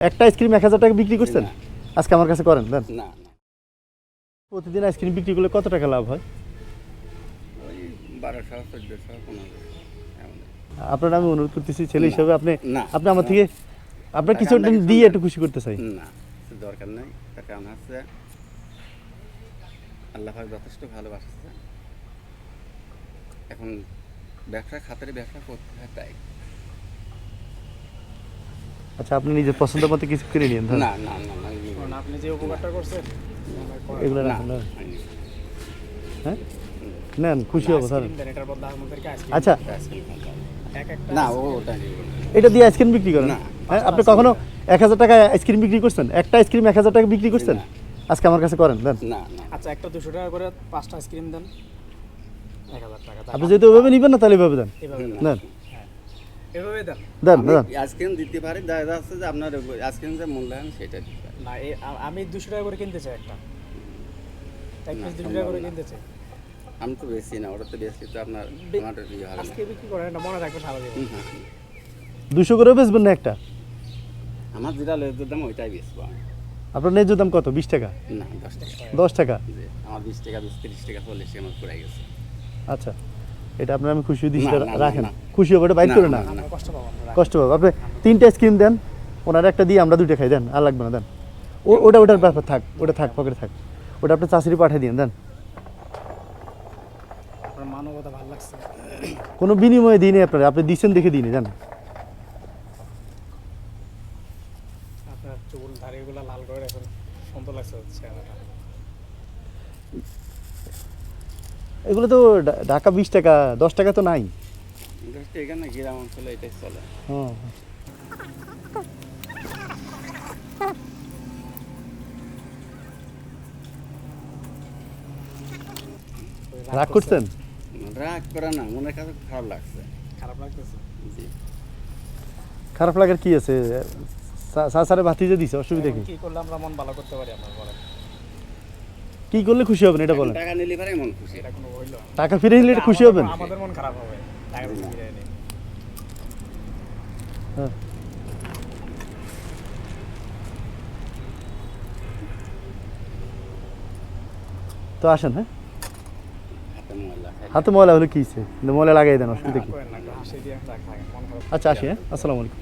একটা আইসক্রিম এক হাজার টাকা বিক্রি করছেন। আজকে আমার কাছে করেন দেন। না না। প্রতিদিন আইসক্রিম বিক্রি করলে কত টাকা লাভ হয়? আপনার আমি অনুরোধ করতেছি ছেলে হিসাবে আপনি না। আপনি আমার থেকে আপনার কিছু দিয়ে একটু খুশি করতে চাই। না দরকার নেই তার কারণ হচ্ছে আল্লাহ যথেষ্ট ভালোবাসছে। এখন ব্যবসা খাতারে ব্যবসা করতে হয় তাই। আচ্ছা আপনি নিজের পছন্দ মতো কিছু কিনে নিন না না না না এগুলো- আপনি যে উপকারটা করছেন এগুলো না, রাখুন না। হ্যাঁ? নেন খুশি হব স্যার এটার বদলে আমাদেরকে আইসক্রিম আচ্ছা। না ও ওটা নিব এটা দিয়ে আইসক্রিম বিক্রি করেন? না। হ্যাঁ আপনি কখনো এক হাজার টাকা আইসক্রিম বিক্রি করছেন? একটা আইসক্রিম এক হাজার টাকা বিক্রি করছেন? আজকে আমার কাছে করেন দেন। না না। আচ্ছা একটা দুশো টাকা করে পাঁচটা আইসক্রিম দেন এক হাজার টাকা আপনি যেহেতু ওইভাবে নিবেন না তাহলে এভাবে দেন। দেন। এভাবে দেন। দেন দেন। আইসক্রিম দিতে পারি দেখা যাচ্ছে যে আপনার আইসক্রিম যে মূল্যায়ন সেটা দিতে না আমি দুশো টাকা করে কিনতে চাই একটা। এক পিস দুশো টাকা করে কিনতে চাই। আমি তো বেশি না ওটা তো বেশি তো আপনার ইয়ে হবে আজকে বিক্রি করেন মনে সারা জীবন। হুম। দুশো করে বেচবেন না একটা? আমার যেটা লেজের দাম ওইটাই বেচবো আমি। আপনার ন্যায্য দাম কত? বিশ টাকা? না দশ টাকা। দশ টাকা? আমার বিশ টাকা বিশ তিরিশ টাকা চল্লিশ টাকা আমার পড়ে গেছে। আচ্ছা। এটা আপনার আমি খুশি দিচ্ছি না, না, না, রাখেন। খুশি হবে বাইর না, করে না, না কষ্ট পাবো আমরা। কষ্ট পাবো। আপনি তিনটা স্ক্রিন দেন ওনার একটা দিয়ে আমরা দুইটা খাই দেন আর লাগবে না দেন। ও ওটা ওটার ব্যাপার থাক ওটা থাক পকেটে থাক। ওটা আপনি চাষিরি পাঠিয়ে দিন দেন। আপনার মানবতা ভালো লাগছে। কোনো বিনিময়ে দিনে আপনার আপনি দিচ্ছেন দেখে জান লাল করে এখন সুন্দর লাগছে চেহারাটা। এগুলো তো ঢাকা বিশ টাকা দশ টাকা তো নাই। গ্রাম অঞ্চলে এটাই চলে হ্যাঁ। রাগ করছেন? রাগ করে না মনের কাছে খারাপ লাগছে। খারাপ লাগতেছে? জি। খারাপ লাগার কি আছে? সাসারে ভাতিজে দিছে অসুবিধা কি? কি করলে আমরা মন ভালো করতে পারি আপনার বলেন কি করলে খুশি হবেন এটা বলেন। টাকা নিলে পারে মন খুশি এটা কোনো হইল টাকা ফিরে নিলে এটা খুশি হবেন? আমাদের মন খারাপ হবে টাকা ফিরিয়ে নিন হ্যাঁ। তো আসেন হ্যাঁ। হাতে ময়লা হলে কি? ময়লা লাগাই দেন অসুবিধা কি? আচ্ছা আসি হ্যাঁ। আসসালামু আলাইকুম।